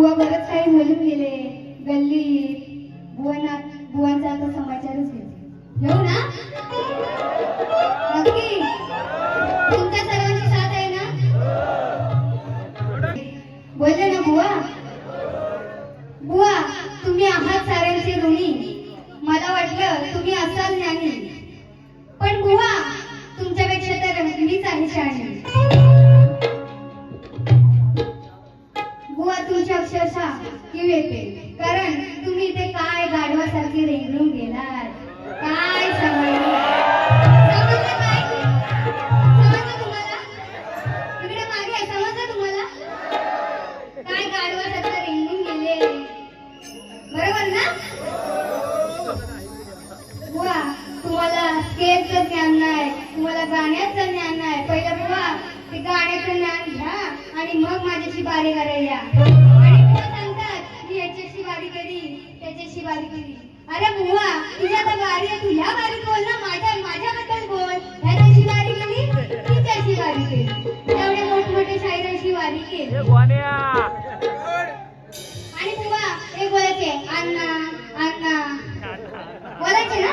बुवा बरंच काही घालून गेले? गल्ली बुवांना बुवांचा आता समाचारच घेते. घेऊ ना? नक्की. तुमच्या सर्वांची साथ आहे ना? बोलले ना बुवा? बुवा तुम्ही आहात साऱ्यांचे ऋणी मला वाटलं तुम्ही असाल ज्ञानी. पण बुवा तुमच्यापेक्षा तर मीच आहे शहाणी येते. कारण तुम्ही ते काय गाढवासारखे रेंगून गेलात? काय समजलं? समजलं तुम्हाला? इकडे मागे समजलं तुम्हाला? काय गाढवासारखं रेंगून गेले? बरोबर ना? बुवा तुम्हाला स्केलचं ज्ञान नाही तुम्हाला गाण्याचं ज्ञान नाही. पहिलं बुवा ते गाण्याचं ज्ञान घ्या आणि मग माझ्याशी बारी करायला करी त्याच्याशी बारी करी अरे बुवा तुझ्या आता बारी आहे तू ह्या बारी बोल ना माझ्या माझ्याबद्दल बोल. ह्याच्याशी बारी केली तिच्याशी बारी केली तेवढे मोठमोठे शायरांशी बारी केली आणि बुवा एक बोलायचे अण्णा अण्णा. बोलायचे ना?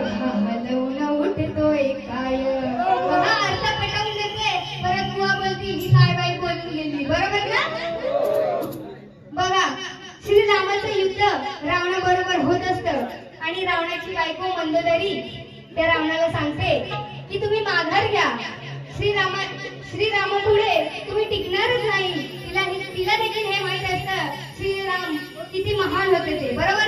बघा हलवून उठतोय काय? बघा अर्थ पटवून देते परत बुवा बोलती ही काय बोलून गेली बरोबर ना? बघा श्रीरामाचं युद्ध रावणाबरोबर होत असतं. आणि रावणाची बायको मंदोदरी त्या रावणाला सांगते की तुम्ही माघार घ्या. श्रीरामा श्रीरामा पुढे तुम्ही टिकणारच नाही. तिला तिला देखील हे माहीत असतं. श्रीराम किती महान होते ते. बरोबर?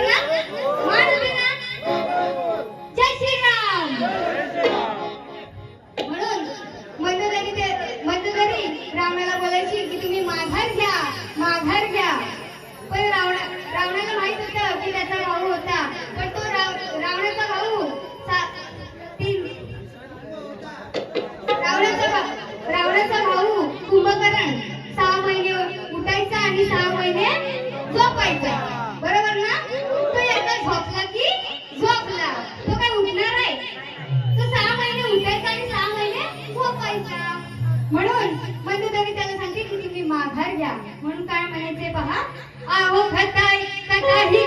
माहीत त्याचा भाऊ होता. पण तो राव रावणाचा भाऊ रावणाचा रावणाचा भाऊ कुंभकर्ण सहा महिने उठायचा आणि सहा महिने झोपायचा. बरोबर ना? तो एकदा झोपला की झोपला. तो काय उठणार आहे? तो सहा महिने उठायचा आणि सहा महिने झोपायचा. म्हणून मंदोदरी त्याला सांगते की तुम्ही माघार घ्या. म्हणून काय म्हणायचे पहा? आहो कथा कथा ही